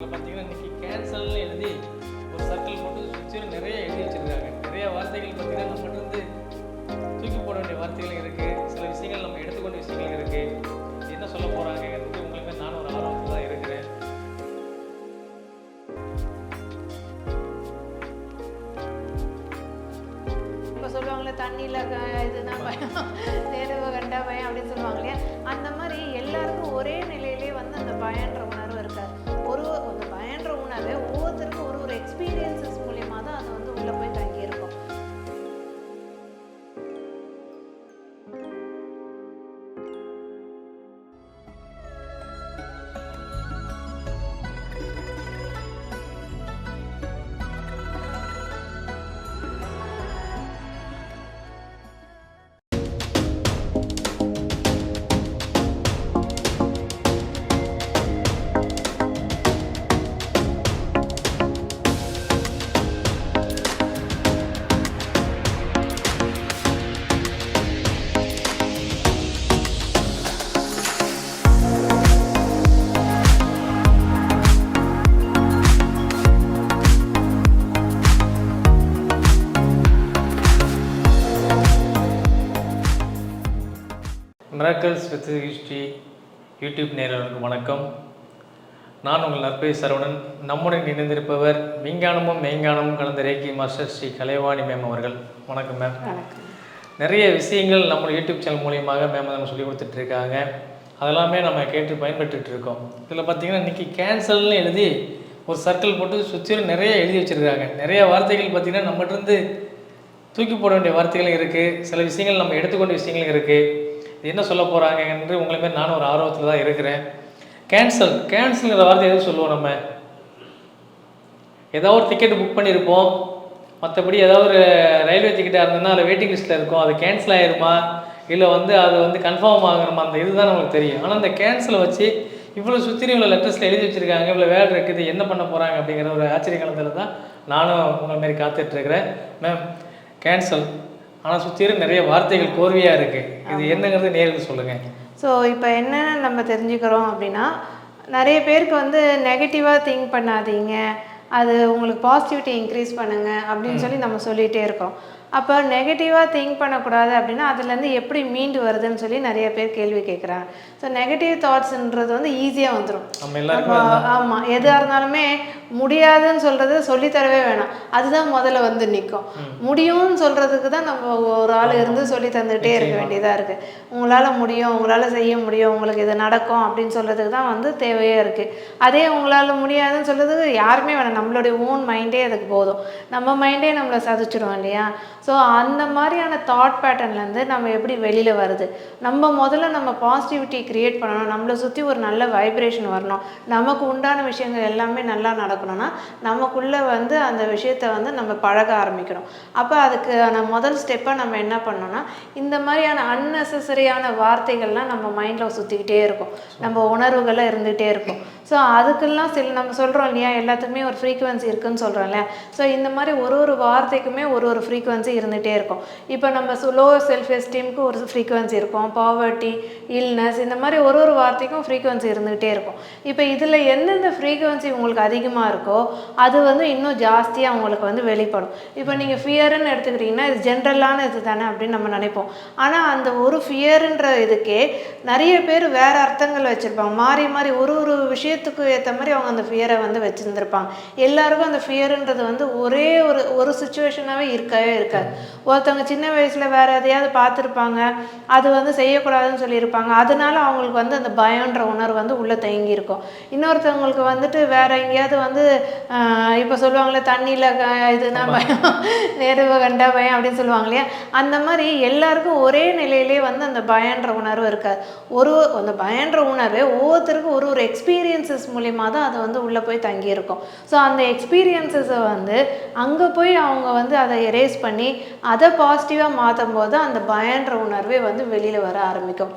பார்த்தீங்கன்னா இன்னைக்கு கேன்சல்னு எழுதி ஒரு சர்க்கிள் போட்டு சுற்றிலும் நிறைய எழுதி வச்சிருக்காங்க. நிறைய வார்த்தைகள் பார்த்தீங்கன்னா நம்மகிட்ட வந்து தூக்கி போட வேண்டிய வார்த்தைகள் இருக்குது சில விஷயங்கள் நம்ம எடுத்துக்கொண்ட விஷயங்கள் இருக்குது என்ன சொல்ல போகிறாங்கிறது உங்களுக்கு நானும் ஒரு ஆர்வத்தில் தான் இருக்கிறேன். இப்போ சொல்லுவாங்களே தண்ணியில் இதுதான் பயம். தேர்வு கண்டா பயம் அப்படின்னு சொல்லுவாங்க இல்லையா? அந்த மாதிரி எல்லாருக்கும் ஒரே நிலையிலே வந்து அந்த பயன்ற மிராக்கல்ஸ் வித் ஹிஸ்ட்ரி யூடியூப் நேயர்களுக்கு வணக்கம். நான் உங்கள் நற்பை சரவணன். நம்முடன் இணைந்திருப்பவர் விஞ்ஞானமும் மெய்ஞானமும் கலந்த reiki master Sri Kalaivani ma'am அவர்கள். வணக்கம் மேம் நிறைய விஷயங்கள் நம்ம யூடியூப் சேனல் மூலியமாக மேம் நம்ம சொல்லி கொடுத்துட்டு இருக்காங்க. அதெல்லாமே நம்ம கேட்டு பயன்பட்டுட்டு இருக்கோம். இதில் பார்த்தீங்கன்னா இன்றைக்கி கேன்சல்னு எழுதி ஒரு சர்க்கிள் போட்டு சுற்றிலும் நிறைய எழுதி வச்சுருக்காங்க. நிறைய வார்த்தைகள் பார்த்திங்கன்னா நம்மகிட்ட இருந்து தூக்கி போட வேண்டிய வார்த்தைகளும் இருக்குது சில விஷயங்கள் நம்ம எடுத்துக்கொண்ட விஷயங்களும் இருக்குது என்ன சொல்ல போகிறாங்க என்று உங்களை மாதிரி நானும் ஒரு ஆர்வத்தில் தான் இருக்கிறேன். கேன்சல் கேன்சல்ங்கிற வார்த்தை எதுவும் சொல்லுவோம் நம்ம? ஏதாவது ஒரு டிக்கெட் புக் பண்ணியிருப்போம். மற்றபடி ஏதாவது ஒரு ரயில்வே டிக்கெட்டாக இருந்ததுன்னா அதில் வெயிட்டிங் லிஸ்ட்டில் இருக்கும். அது கேன்சல் ஆகிருமா இல்லை வந்து அது வந்து கன்ஃபார்ம் ஆகணுமா? அந்த இதுதான் நம்மளுக்கு தெரியும். ஆனால் அந்த கேன்சலை வச்சு இவ்வளோ சுற்றி இவ்வளோ லெட்டர்ஸில் எழுதி வச்சுருக்காங்க இவ்வளோ வேலை இருக்குது என்ன பண்ண போகிறாங்க அப்படிங்கிற ஒரு ஆச்சரிய காலத்தில் தான் நானும் உங்களை மாரி காத்துட்ருக்கிறேன் மேம் கேன்சல் ஆனால் சுற்றிலும் நிறைய வார்த்தைகள் கோர்வையாக இருக்குது இது என்னங்கிறது நேருக்கு சொல்லுங்கள் ஸோ இப்போ என்னென்ன நம்ம தெரிஞ்சுக்கிறோம் அப்படின்னா நிறைய பேருக்கு வந்து நெகட்டிவாக திங்க் பண்ணாதீங்க. அது உங்களுக்கு பாசிட்டிவிட்டி இன்க்ரீஸ் பண்ணுங்க அப்படின்னு சொல்லி நம்ம சொல்லிகிட்டே இருக்கோம். அப்போ நெகட்டிவாக திங்க் பண்ணக்கூடாது அப்படின்னா அதுலேருந்து எப்படி மீண்டு வருதுன்னு சொல்லி நிறைய பேர் கேள்வி கேட்குறாங்க. ஸோ நெகட்டிவ் தாட்ஸ்ன்றது வந்து ஈஸியாக வந்துடும் ஆமாம் எதாக இருந்தாலுமே முடியாதுன்னு சொல்கிறது சொல்லித்தரவே வேணாம். அதுதான் முதல்ல வந்து நிற்கும் முடியும்னு சொல்கிறதுக்கு தான் நம்ம ஒரு ஆள் இருந்து சொல்லி தந்துகிட்டே இருக்க வேண்டியதாக இருக்குது உங்களால் முடியும் உங்களால் செய்ய முடியும் உங்களுக்கு இது நடக்கும் அப்படின்னு சொல்கிறதுக்கு தான் வந்து தேவையாக இருக்குது அதே உங்களால் முடியாதுன்னு சொல்கிறதுக்கு யாருமே வேணாம். நம்மளுடைய ஓன் மைண்டே அதுக்கு போதும். நம்ம மைண்டே நம்மளை சதிச்சிடும் இல்லையா? ஸோ அந்த மாதிரியான தாட் பேட்டர்ன்லேருந்து நம்ம எப்படி வெளியில் வருது? நம்ம முதல்ல நம்ம பாசிட்டிவிட்டி க்ரியேட் பண்ணணும். நம்மளை சுற்றி ஒரு நல்ல வைப்ரேஷன் வரணும். நமக்கு உண்டான விஷயங்கள் எல்லாமே நல்லா நடக்கணும்னா நமக்குள்ளே வந்து அந்த விஷயத்தை வந்து நம்ம பழக ஆரம்பிக்கணும். அப்போ அதுக்கான முதல் ஸ்டெப்பாக நம்ம என்ன பண்ணோம்னா இந்த மாதிரியான அன்னெசரியான வார்த்தைகள்லாம் நம்ம மைண்டில் சுற்றிக்கிட்டே இருக்கும். நம்ம உணர்வுகளாக இருந்துகிட்டே இருக்கும். ஸோ அதுக்கெல்லாம் சில நம்ம சொல்கிறோம் இல்லையா எல்லாத்துக்குமே ஒரு ஃப்ரீக்குவன்சி இருக்குதுன்னு சொல்கிறோம் இல்லையா ஸோ இந்த மாதிரி ஒரு ஒரு வார்த்தைக்குமே ஒரு ஒரு ஃப்ரீக்குவன்சி இருந்துகிட்டே இருக்கும். இப்போ நம்ம லோ செல்ஃப் எஸ்டீமுக்கு ஒரு ஃப்ரீக்குவன்சி இருக்கும். பாவர்ட்டி இல்னஸ் இந்த மாதிரி ஒரு ஒரு வார்த்தைக்கும் ஃப்ரீக்குவன்சி இருந்துகிட்டே இருக்கும். இப்போ இதில் எந்தெந்த ஃப்ரீக்குவன்சி உங்களுக்கு அதிகமாக இருக்கோ அது வந்து இன்னும் ஜாஸ்தியாக உங்களுக்கு வந்து வெளிப்படும். இப்போ நீங்கள் ஃபியர்னு எடுத்துக்கிட்டிங்கன்னா இது ஜென்ரலான இது தானே அப்படின்னு நம்ம நினைப்போம். ஆனால் அந்த ஒரு ஃபியருன்ற இதுக்கே நிறைய பேர் வேறு அர்த்தங்கள் வச்சுருப்பாங்க. மாறி மாறி ஒரு ஒரு விஷயத்துக்கு ஏற்ற மாதிரி அவங்க அந்த ஃபியரை வந்து வச்சுருந்துருப்பாங்க. எல்லாருக்கும் அந்த ஃபியருன்றது வந்து ஒரே ஒரு ஒரு சுச்சுவேஷனாகவே இருக்கவே இருக்காது. ஒருத்தவங்க சின்ன வயசில் வேறு எதையாவது பார்த்துருப்பாங்க அது வந்து செய்யக்கூடாதுன்னு சொல்லியிருப்பாங்க. அதனால அவங்களுக்கு வந்து அந்த பயன்ற உணர்வு வந்து உள்ளே தேங்கி இருக்கும். இன்னொருத்தவங்களுக்கு வந்துட்டு வேற எங்கேயாவது வந்து இப்போ சொல்லுவாங்களே தண்ணியில் இதுனா பயம் நேருவை கண்டா பயம் அப்படின்னு சொல்லுவாங்க இல்லையா? அந்த மாதிரி எல்லாருக்கும் ஒரே நிலையிலே வந்து அந்த பயன்ற உணர்வு இருக்காது. ஒரு அந்த பயன்ற உணர்வு ஒவ்வொருத்தருக்கும் ஒரு ஒரு எக்ஸ்பீரியன்சஸ் மூலிமா தான் அது வந்து உள்ளே போய் தங்கியிருக்கும். ஸோ அந்த எக்ஸ்பீரியன்சஸை வந்து அங்கே போய் அவங்க வந்து அதை எரேஸ் பண்ணி அதை பாசிட்டிவாக மாற்றும் போது அந்த பயன்ற உணர்வே வந்து வெளியில் வர ஆரம்பிக்கும்.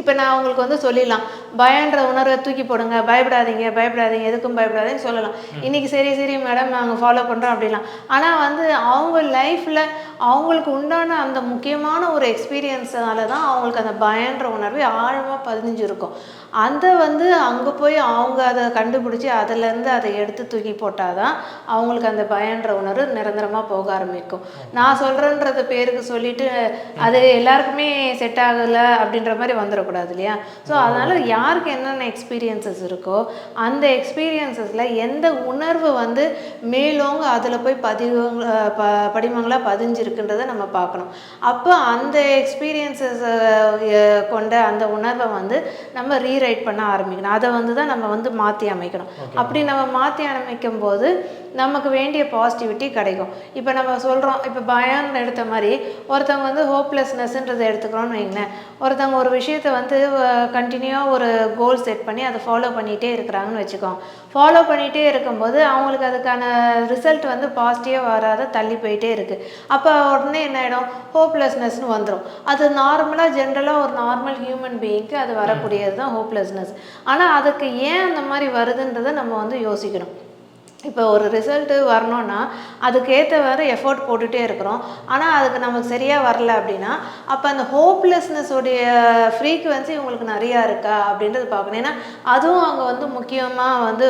இப்போ நான் உங்களுக்கு வந்து சொல்லிடலாம். பயன்ற உணர்வை தூக்கி போடுங்க. பயப்படாதீங்க பயப்படாதீங்க. எதுக்கும் பயப்படாதீங்கன்னு சொல்லலாம். இன்னைக்கு சரி சரி மேடம் நாங்கள் ஃபாலோ பண்ணுறோம் அப்படிலாம். ஆனால் வந்து அவங்க லைஃப்பில் அவங்களுக்கு உண்டான அந்த முக்கியமான ஒரு எக்ஸ்பீரியன்ஸால தான் அவங்களுக்கு அந்த பயன்ற உணர்வு ஆழமாக பதிஞ்சிருக்கும். அந்த வந்து அங்கே போய் அவங்க அதை கண்டுபிடிச்சி அதுலேருந்து அதை எடுத்து தூக்கி போட்டால் தான் அவங்களுக்கு அந்த பயன்ற உணர்வு நிரந்தரமாக போக ஆரம்பிக்கும். நான் சொல்கிறேன்றத பேருக்கு சொல்லிட்டு அது எல்லாருக்குமே செட் ஆகலை அப்படின்ற மாதிரி வந்துடக்கூடாது இல்லையா? ஸோ அதனால் யாருக்கு என்னென்ன எக்ஸ்பீரியன்சஸ் இருக்கோ அந்த எக்ஸ்பீரியன்சஸில் எந்த உணர்வு வந்து மேலோங்க அதில் போய் பதிவு ப படிமங்களாக பதிஞ்சிருக்குன்றதை நம்ம பார்க்கணும். அப்போ அந்த எக்ஸ்பீரியன்சஸ் கொண்ட அந்த உணர்வை வந்து நம்ம ரீரைட் பண்ண ஆரம்பிக்கணும். அதை வந்து தான் நம்ம வந்து மாற்றி அமைக்கணும். அப்படி நம்ம மாற்றி அமைக்கும் போது நமக்கு வேண்டிய பாசிட்டிவிட்டி கிடைக்கும். இப்போ நம்ம சொல்கிறோம் இப்போ பயம்னு எடுத்த மாதிரி ஒருத்தவங்க வந்து ஹோப்லெஸ்னஸ்ன்றதை எடுத்துக்கிறோன்னு வைங்களேன். ஒருத்தவங்க ஒரு விஷயத்தை வந்து கண்டினியூவாக ஒரு கோல் செட் பண்ணி அதை ஃபாலோ பண்ணிகிட்டே இருக்கிறாங்கன்னு வச்சுக்கோங்க. ஃபாலோ பண்ணிகிட்டே இருக்கும்போது அவங்களுக்கு அதுக்கான ரிசல்ட் வந்து பாசிட்டிவாக வராத தள்ளி போயிட்டே இருக்குது அப்போ உடனே என்ன ஆகிடும் ஹோப்லெஸ்னஸ்னு வந்துடும் அது நார்மலாக ஜென்ரலாக ஒரு நார்மல் ஹியூமன் பீயிங்க்கு அது வரக்கூடியது தான் ஹோப்லெஸ்னஸ் ஆனால் அதுக்கு ஏன் அந்த மாதிரி வருதுன்றதை நம்ம வந்து யோசிக்கணும். இப்போ ஒரு ரிசல்ட்டு வரணும்னா அதுக்கேற்ற எஃபோர்ட் போட்டுகிட்டே இருக்கிறோம். ஆனால் அதுக்கு நமக்கு சரியாக வரல அப்படின்னா அப்போ அந்த ஹோப்லெஸ்னஸோடைய ஃப்ரீக்குவென்சி உங்களுக்கு நிறையா இருக்கா அப்படின்றது பார்க்கணும். ஏன்னா அதுவும் அங்கே வந்து முக்கியமாக வந்து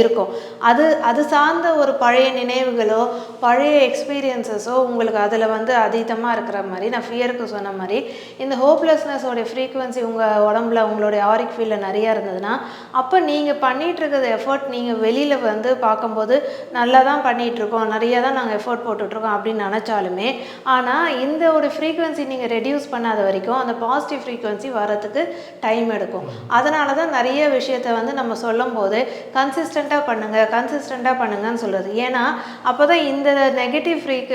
இருக்கும். அது அது சார்ந்த ஒரு பழைய நினைவுகளோ பழைய எக்ஸ்பீரியன்சஸோ உங்களுக்கு அதில் வந்து அதீதமாக இருக்கிற மாதிரி நான் ஃபியருக்கு சொன்ன மாதிரி இந்த ஹோப்லெஸ்னஸோடைய ஃப்ரீக்குவென்சி உங்கள் உடம்புல உங்களுடைய ஆரிக் ஃபீல்டில் நிறையா இருந்ததுன்னா அப்போ நீங்கள் பண்ணிகிட்டு இருக்கிற எஃபர்ட் நீங்கள் வெளியில் வந்து பார்க்க பார்க்கும்போது நல்லா தான் பண்ணிகிட்ருக்கோம் நிறைய தான் நாங்கள் எஃபோர்ட் போட்டுட்ருக்கோம் அப்படின்னு நினச்சாலுமே ஆனால் இந்த ஒரு ஃப்ரீக்குவென்சி நீங்கள் ரெடியூஸ் பண்ணாத வரைக்கும் அந்த பாசிட்டிவ் ஃப்ரீக்குவென்சி வரத்துக்கு டைம் எடுக்கும். அதனால தான் நிறைய விஷயத்த வந்து நம்ம சொல்லும் போது கன்சிஸ்டண்ட்டாக பண்ணுங்கள் கன்சிஸ்டண்ட்டாக பண்ணுங்கன்னு சொல்கிறது ஏன்னா அப்போ தான் இந்த நெகட்டிவ் ஃப்ரீக்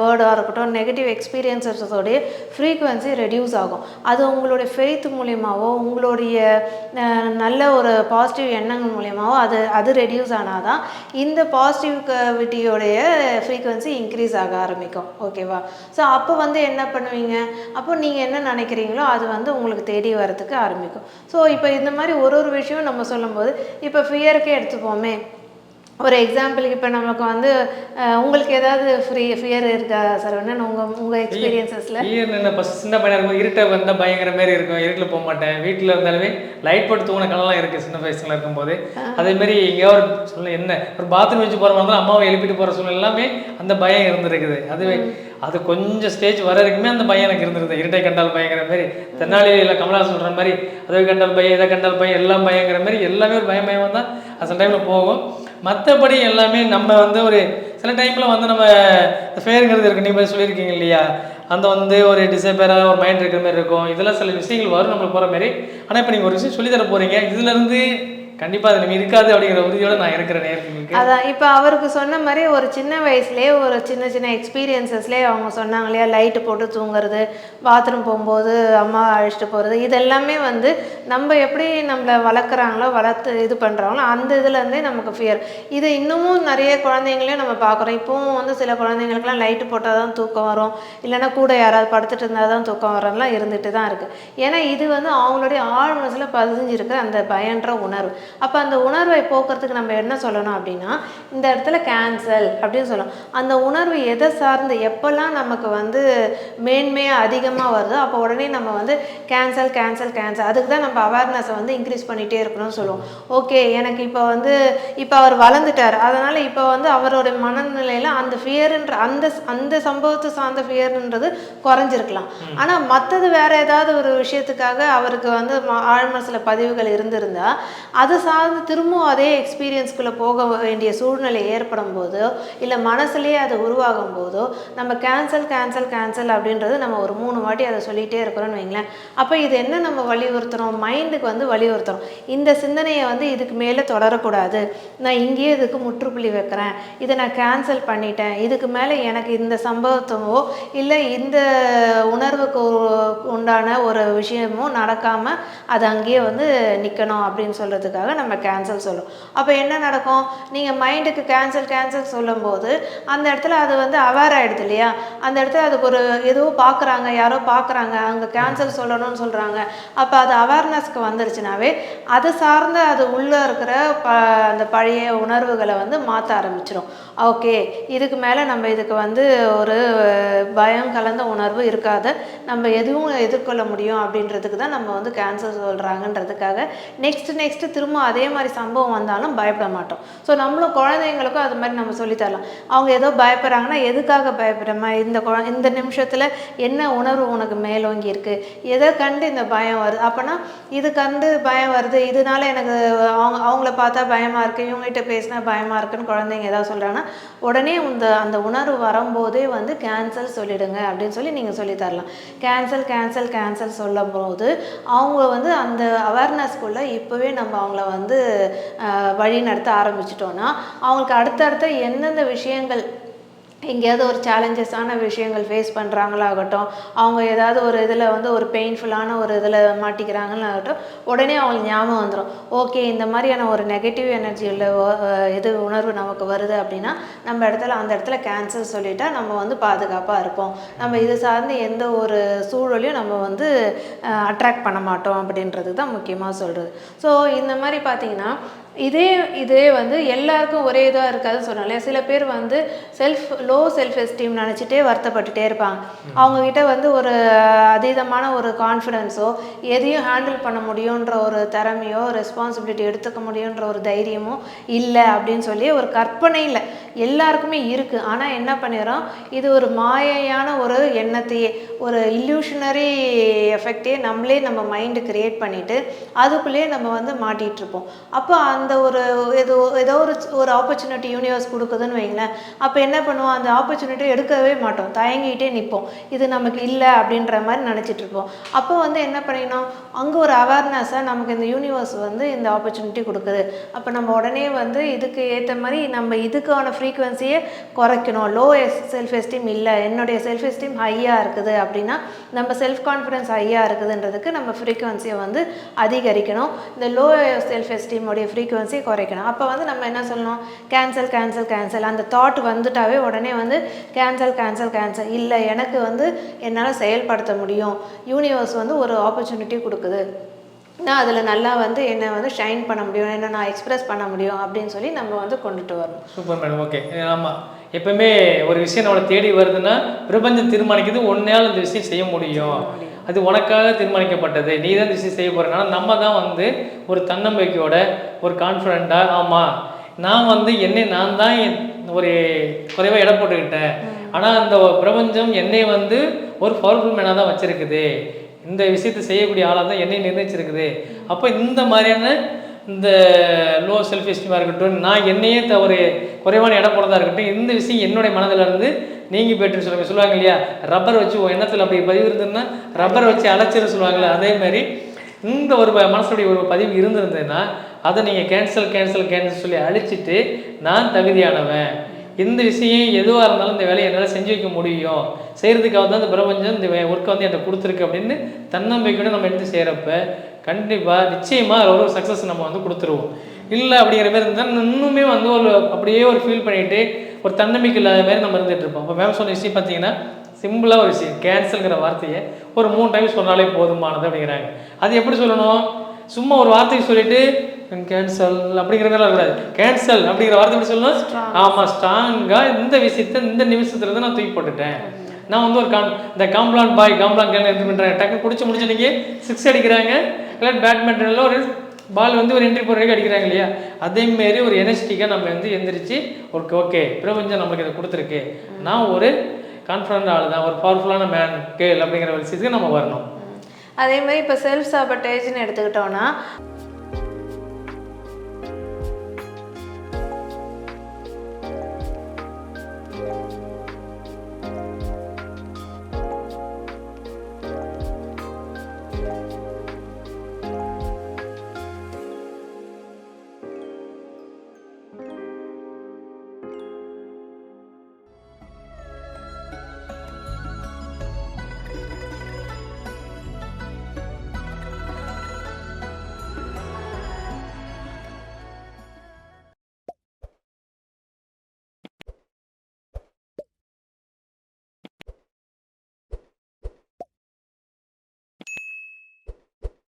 வேர்டாக இருக்கட்டும் நெகட்டிவ் எக்ஸ்பீரியன்ஸஸோடைய ஃப்ரீக்குவென்சி ரெடியூஸ் ஆகும். அது உங்களுடைய ஃபெய்த் மூலியமாகவோ உங்களுடைய நல்ல ஒரு பாசிட்டிவ் எண்ணங்கள் மூலியமாகவோ அது அது ரெடியூஸ் ஆனால் தான் இந்த பாசிட்டிவிட்டியோடைய ஃப்ரீக்குவென்சி இன்க்ரீஸ் ஆக ஆரம்பிக்கும். ஓகேவா ஸோ அப்போ வந்து என்ன பண்ணுவீங்க? அப்போ நீங்கள் என்ன நினைக்கிறீங்களோ அது வந்து உங்களுக்கு தேடி வரதுக்கு ஆரம்பிக்கும். ஸோ இப்போ இந்த மாதிரி ஒரு ஒரு விஷயம் நம்ம சொல்லும்போது இப்போ ஃபியருக்கே எடுத்துப்போமே. ஒரு எக்ஸாம்பிளுக்கு இப்போ நமக்கு வந்து உங்களுக்கு ஏதாவது ஃப்ரீ ஃபியர் இருக்கா சரவணன் உங்கள் உங்கள் எக்ஸ்பீரியன்சஸில் ஈரன் என்ன? ஃபஸ்ட் சின்ன பையனா இருக்கும் இருட்டை வந்தால் பயங்கர மாதிரி இருக்கும். இருட்டில் போக மாட்டேன். வீட்டில் இருந்தாலுமே லைட் போட்டு தூங்கின கலலாம் இருக்குது சின்ன வயசுல இருக்கும்போது. அதே மாதிரி எங்கேயோ ஒரு சொல்ல என்ன? ஒரு பாத்ரூம் வச்சு போகிற மாதிரி அம்மாவை எழுப்பிட்டு போகிற சூழ்நிலை எல்லாமே அந்த பயம் இருந்திருக்குது. அதுவே அது கொஞ்சம் ஸ்டேஜ் வர வரைக்குமே அந்த பயம் எனக்கு இருந்திருக்குது இருட்டை கண்டால் பயங்கிற மாதிரி தென்னாலி இல்லை கமலா சொல்கிற மாதிரி அதை கண்டால் பயம் இதை கண்டால் பயம் எல்லாம் பயங்கிற மாதிரி எல்லாமே ஒரு பயம் பயமாக தான் அது டைமில் போகும். மற்றபடி எல்லாமே நம்ம வந்து ஒரு சில டைமில் வந்து நம்ம ஃபேருங்கிறது இருக்கு நீங்கள் சொல்லியிருக்கீங்க இல்லையா? அந்த வந்து ஒரு டிசைபராக ஒரு மைண்ட் இருக்கிற மாதிரி இருக்கும். இதெல்லாம் சில விஷயங்கள் வரும் நம்மளுக்கு போகிற மாதிரி. ஆனால் இப்போ நீங்கள் ஒரு விஷயம் சொல்லித்தர போகிறீங்க இதுலேருந்து கண்டிப்பாக அது நம்ம இருக்காது அப்படிங்கிற உறுதியோட நான் இருக்கிற நேரத்துக்கு அதான் இப்போ அவருக்கு சொன்ன மாதிரி ஒரு சின்ன வயசுலேயே ஒரு சின்ன சின்ன எக்ஸ்பீரியன்சஸ்லேயே அவங்க சொன்னாங்க இல்லையா லைட்டு போட்டு தூங்குறது பாத்ரூம் போகும்போது அம்மா அழைச்சிட்டு போகிறது இதெல்லாமே வந்து நம்ம எப்படி நம்மளை வளர்க்குறாங்களோ வளர்த்து இது பண்ணுறாங்களோ அந்த இதுலேருந்தே நமக்கு ஃபியர் இது இன்னமும் நிறைய குழந்தைங்களையும் நம்ம பார்க்குறோம். இப்போவும் வந்து சில குழந்தைங்களுக்குலாம் லைட்டு போட்டால் தான் தூக்கம் வரும். இல்லைன்னா கூட யாராவது படுத்துட்டு இருந்தால் தான் தூக்கம் வரலாம் இருந்துட்டு தான் இருக்குது ஏன்னா இது வந்து அவங்களுடைய ஆழ் மனசில் பதிஞ்சிருக்கிற அந்த பயன்ற உணர்வு. அப்போ அந்த உணர்வை போக்குறதுக்கு நம்ம என்ன சொல்லணும் அப்படின்னா இந்த இடத்துல கேன்சல் அப்படின்னு சொல்லணும். அந்த உணர்வு எதை சார்ந்து எப்போல்லாம் நமக்கு வந்து மேன்மையாக அதிகமாக வருதோ அப்போ உடனே நம்ம வந்து கேன்சல் கேன்சல் கேன்சல் அதுக்கு தான் நம்ம அவேர்னஸை வந்து இன்க்ரீஸ் பண்ணிகிட்டே இருக்கணும்னு சொல்லுவோம். ஓகே எனக்கு இப்போ வந்து இப்போ அவர் வளர்ந்துட்டார். அதனால் இப்போ வந்து அவரோட மனநிலையில் அந்த ஃபியருன்ற அந்த அந்த சம்பவத்தை சார்ந்த ஃபியர்ன்றது குறைஞ்சிருக்கலாம். ஆனால் மற்றது வேற ஏதாவது ஒரு விஷயத்துக்காக அவருக்கு வந்து ஆழ்மனசில் பதிவுகள் இருந்திருந்தா அது சார்ந்து திரும்பவும் அதே எக்ஸ்பீரியன்ஸ்குள்ளே போக வேண்டிய சூழ்நிலை ஏற்படும் போதோ இல்லை மனசுலேயே அது உருவாகும் போதோ நம்ம கேன்சல் கேன்சல் கேன்சல் அப்படின்றது நம்ம ஒரு மூணு வாட்டி அதை சொல்லிகிட்டே இருக்கிறோம்னு வைங்களேன். அப்போ இது என்ன நம்ம வலியுறுத்துறோம்? மைண்டுக்கு வந்து வலியுறுத்துகிறோம் இந்த சிந்தனையை வந்து இதுக்கு மேலே தொடரக்கூடாது. நான் இங்கேயே இதுக்கு முற்றுப்புள்ளி வைக்கிறேன். இதை நான் கேன்சல் பண்ணிட்டேன். இதுக்கு மேலே எனக்கு இந்த சம்பவத்தவோ இல்லை இந்த உணர்வுக்கு உண்டான ஒரு விஷயமோ நடக்காமல் அது அங்கேயே வந்து நிற்கணும் அப்படின்னு சொல்கிறதுக்காக அப்படின்றதுக்காக நம்ம கேன்சல் சொல்லுவோம் அப்போ என்ன நடக்கும்? நீங்கள் மைண்டுக்கு கேன்சல் கேன்சல் சொல்லும்போது அந்த இடத்துல அது வந்து அவேர் ஆகிடுது இல்லையா? அந்த இடத்துல அதுக்கு ஒரு ஏதோ பார்க்குறாங்க யாரோ பார்க்குறாங்க அங்கே கேன்சல் சொல்லணும்னு சொல்கிறாங்க அப்போ அது அவேர்னஸ்க்கு வந்துருச்சுனாவே அது சார்ந்த அது உள்ளே இருக்கிற ப அந்த பழைய உணர்வுகளை வந்து மாற்ற ஆரம்பிச்சிடும் ஓகே இதுக்கு மேலே நம்ம இதுக்கு வந்து ஒரு பயம் கலந்த உணர்வு இருக்காது. நம்ம எதுவும் எதிர்கொள்ள முடியும் அப்படின்றதுக்கு தான் நம்ம வந்து கேன்சல் சொல்கிறாங்கன்றதுக்காக நெக்ஸ்ட் நெக்ஸ்ட் திரும்ப அதே மாதிரி சம்பவம் வந்தாலும் பயப்பட மாட்டோம். ஸோ நம்மளும் குழந்தைங்களுக்கும் அது மாதிரி நம்ம சொல்லித்தரலாம் அவங்க ஏதோ பயப்படுறாங்கன்னா எதுக்காக பயப்படுறமா இந்த குழ இந்த நிமிஷத்தில் என்ன உணர்வு உனக்கு மேலோங்கி இருக்குது எதை கண்டு இந்த பயம் வருது? அப்போனா இது கண்டு பயம் வருது. இதனால எனக்கு அவங்க அவங்கள பார்த்தா பயமாக இருக்குது இவங்ககிட்ட பேசினா பயமாக இருக்குன்னு குழந்தைங்க ஏதாவது சொல்கிறாங்கன்னா உடனே இந்த அந்த உணர்வு வரும்போதே வந்து கேன்சல் சொல்லிடுங்க அப்படின்னு சொல்லி நீங்கள் சொல்லித்தரலாம் கேன்சல் கேன்சல் கேன்சல் சொல்லும் போது அவங்க வந்து அந்த அவேர்னஸ்க்குள்ளே இப்போவே நம்ம அவங்கள வந்து வழி நடத்த ஆரம்பிச்சிட்டோன்னா அவங்களுக்கு அடுத்தடுத்த எந்தெந்த விஷயங்கள் எங்கேயாவது ஒரு சேலஞ்சஸான விஷயங்கள் ஃபேஸ் பண்ணுறாங்களாகட்டும் அவங்க ஏதாவது ஒரு இதில் வந்து ஒரு பெயின்ஃபுல்லான ஒரு இதில் மாட்டிக்கிறாங்களாகட்டும் உடனே அவங்களுக்கு ஞாபகம் வந்துடும் ஓகே இந்த மாதிரியான ஒரு நெகட்டிவ் எனர்ஜி உள்ள இது உணர்வு நமக்கு வருது அப்படின்னா நம்ம இடத்துல அந்த இடத்துல கேன்சல் சொல்லிட்டா நம்ம வந்து பாதுகாப்பாக இருப்போம். நம்ம இது சார்ந்து எந்த ஒரு சூழலையும் நம்ம வந்து அட்ராக்ட் பண்ண மாட்டோம் அப்படின்றது தான் முக்கியமாக சொல்கிறது ஸோ இந்த மாதிரி பார்த்திங்கன்னா இதே இதே வந்து எல்லாருக்கும் ஒரே இதாக இருக்காதுன்னு சொன்னாலே சில பேர் வந்து செல்ஃப் லோ செல்ஃப் எஸ்டீம் நினச்சிட்டே வருத்தப்பட்டுட்டே இருப்பாங்க. அவங்கக்கிட்ட வந்து ஒரு அதீதமான ஒரு கான்ஃபிடென்ஸோ எதையும் ஹேண்டில் பண்ண முடியுன்ற ஒரு திறமையோ ரெஸ்பான்சிபிலிட்டி எடுத்துக்க முடியுன்ற ஒரு தைரியமோ இல்லை அப்படின்னு சொல்லி ஒரு கற்பனையில் எல்லாருக்குமே இருக்குது ஆனால் என்ன பண்ணிடுறோம்? இது ஒரு மாயையான ஒரு எண்ணத்தையே ஒரு இல்லூஷனரி எஃபெக்டே நம்மளே நம்ம மைண்டு கிரியேட் பண்ணிவிட்டு அதுக்குள்ளேயே நம்ம வந்து மாட்டிகிட்டு இருப்போம். அப்போ அந்த அந்த ஒரு ஏதோ ஏதோ ஒரு ஒரு ஆப்பர்ச்சுனிட்டி யூனிவர்ஸ் கொடுக்குதுன்னு வைங்களேன். அப்போ என்ன பண்ணுவோம்? அந்த ஆப்பர்ச்சுனிட்டி எடுக்கவே மாட்டோம். தயங்கிட்டே நிற்போம் இது நமக்கு இல்லை அப்படின்ற மாதிரி நினச்சிட்ருப்போம் அப்போ வந்து என்ன பண்ணிக்கணும் அங்கே ஒரு அவேர்னஸாக நமக்கு இந்த யூனிவர்ஸ் வந்து இந்த ஆப்பர்ச்சுனிட்டி கொடுக்குது. அப்போ நம்ம உடனே வந்து இதுக்கு ஏற்ற மாதிரி நம்ம இதுக்கான ஃப்ரீக்குவென்சியை குறைக்கணும். லோ செல்ஃப் எஸ்டீம் இல்லை. என்னுடைய செல்ஃப் எஸ்டீம் ஹையாக இருக்குது அப்படின்னா நம்ம செல்ஃப் கான்ஃபிடன்ஸ் ஹையாக இருக்குதுன்றதுக்கு நம்ம ஃப்ரீக்குவென்சியை வந்து அதிகரிக்கணும். இந்த லோ செல்ஃப் எஸ்டீமோடைய ஃப்ரீக்குவென்சியை குறைக்கணும். அப்போ வந்து நம்ம என்ன சொல்லணும்? கேன்சல் கேன்சல் கேன்சல் அந்த தாட் வந்துட்டாவே உடனே வந்து கேன்சல் கேன்சல் கேன்சல் இல்லை எனக்கு வந்து என்னால் செயல்படுத்த முடியும். யூனிவர்ஸ் வந்து ஒரு ஆப்பர்ச்சுனிட்டி கொடுக்குது. நான் அதில் நல்லா வந்து என்னை வந்து ஷைன் பண்ண முடியும். என்ன நான் எக்ஸ்பிரஸ் பண்ண முடியும் அப்படின்னு சொல்லி நம்ம வந்து கொண்டுட்டு வரணும். சூப்பர் மேடம் ஓகே ஆமாம் எப்பவுமே ஒரு விஷயம் நம்மளை தேடி வருதுன்னா பிரபஞ்சம் தீர்மானிக்கிறது ஒன்றையால் இந்த விஷயம் செய்ய முடியும். அது உனக்காக தீர்மானிக்கப்பட்டது. நீ தான் விஷயம் செய்ய போகிறனால நம்ம தான் வந்து ஒரு தன்னம்பிக்கையோட ஒரு கான்ஃபிடண்ட்டாக ஆமாம் நான் வந்து என்னை நான் தான் ஒரு குறைவாக இடம் போட்டுக்கிட்டேன். ஆனால் அந்த பிரபஞ்சம் என்னை வந்து ஒரு பவர்ஃபுல் மேனாக தான் வச்சுருக்குது. இந்த விஷயத்தை செய்யக்கூடிய ஆளாக தான் என்னை நிர்ணயிச்சிருக்குது. அப்போ இந்த மாதிரியான இந்த லோ செல்ஃப் எஸ்டீமாக இருக்கட்டும் நான் என்னையே த ஒரு குறைவான இடம் போனதாக இருக்கட்டும் இந்த விஷயம் என்னுடைய மனதில் இருந்து நீங்கி போய்ட்டு சொல்லுவாங்க சொல்லுவாங்க இல்லையா? ரப்பர் வச்சு உன் எண்ணத்தில் அப்படி பதிவு இருந்ததுன்னா ரப்பர் வச்சு அழைச்சிட சொல்லுவாங்கல்ல அதே மாதிரி இந்த ஒரு மனசுடைய ஒரு பதிவு இருந்திருந்ததுன்னா அதை நீங்கள் கேன்சல் கேன்சல் கேன்சல் சொல்லி அழிச்சிட்டு நான் தகுதியானவன். இந்த விஷயம் எதுவாக இருந்தாலும் இந்த வேலையை என்னால் செஞ்சு வைக்க முடியும். செய்கிறதுக்காக தான் இந்த பிரபஞ்சம் இந்த ஒர்க்கை வந்து என்கிட்ட கொடுத்துருக்கு அப்படின்னு தன்னம்பிக்கையோட நம்ம எடுத்து செய்கிறப்ப கண்டிப்பாக நிச்சயமாக ஒரு சக்ஸஸ் நம்ம வந்து கொடுத்துருவோம். இல்லை அப்படிங்கிற மாதிரி இருந்தால் இன்னுமே வந்து ஒரு அப்படியே ஒரு ஃபீல் பண்ணிட்டு ஒரு தன்னம்பிக்கை இல்லாத மாதிரி நம்ம இருந்துட்டு இருப்போம். அப்போ மேம் சொன்ன விஷயம் பார்த்தீங்கன்னா சிம்பிளாக ஒரு விஷயம் கேன்சல்ங்கிற வார்த்தையை ஒரு மூணு டைம் சொன்னாலே போதுமானது அப்படிங்கிறாங்க. அது எப்படி சொல்லணும்? சும்மா ஒரு வார்த்தையை சொல்லிட்டு கேன்சல் அப்படிங்கிற மாதிரி கூடாது கேன்சல் அப்படிங்கிற வார்த்தை எப்படி சொல்லணும்? ஆமாம் ஸ்ட்ராங்காக இந்த விஷயத்த இந்த நிமிஷத்துல இருந்து நான் தூக்கி போட்டுட்டேன். நான் வந்து ஒரு காம் இந்த காம்ப்ளான் பாய் காம்ப்ளான் கேன் இது பண்ணுறேன் டக்கு பிடிச்சி முடிச்சு நீங்கள் சிக்ஸ் அடிக்கிறாங்க. இல்லை பேட்மிண்டனில் ஒரு பால் வந்து ஒரு என்ட்ரி போடுறதுக்கு அடிக்கிறாங்க இல்லையா? அதேமாரி ஒரு எனர்ஜிட்டிக்காக நம்ம வந்து எந்திரிச்சு ஓகே ஓகே பிரபஞ்சம் நம்மளுக்கு இதை கொடுத்துருக்கு. நான் ஒரு கான்ஃபிடண்ட் ஆள் தான் ஒரு பவர்ஃபுல்லான மேன் கேள் அப்படிங்கிற ஒரு விஷயத்துக்கு நம்ம வரணும். அதே மாதிரி இப்போ செல்ஃப் சாபட்டேஜ்னு எடுத்துக்கிட்டோன்னா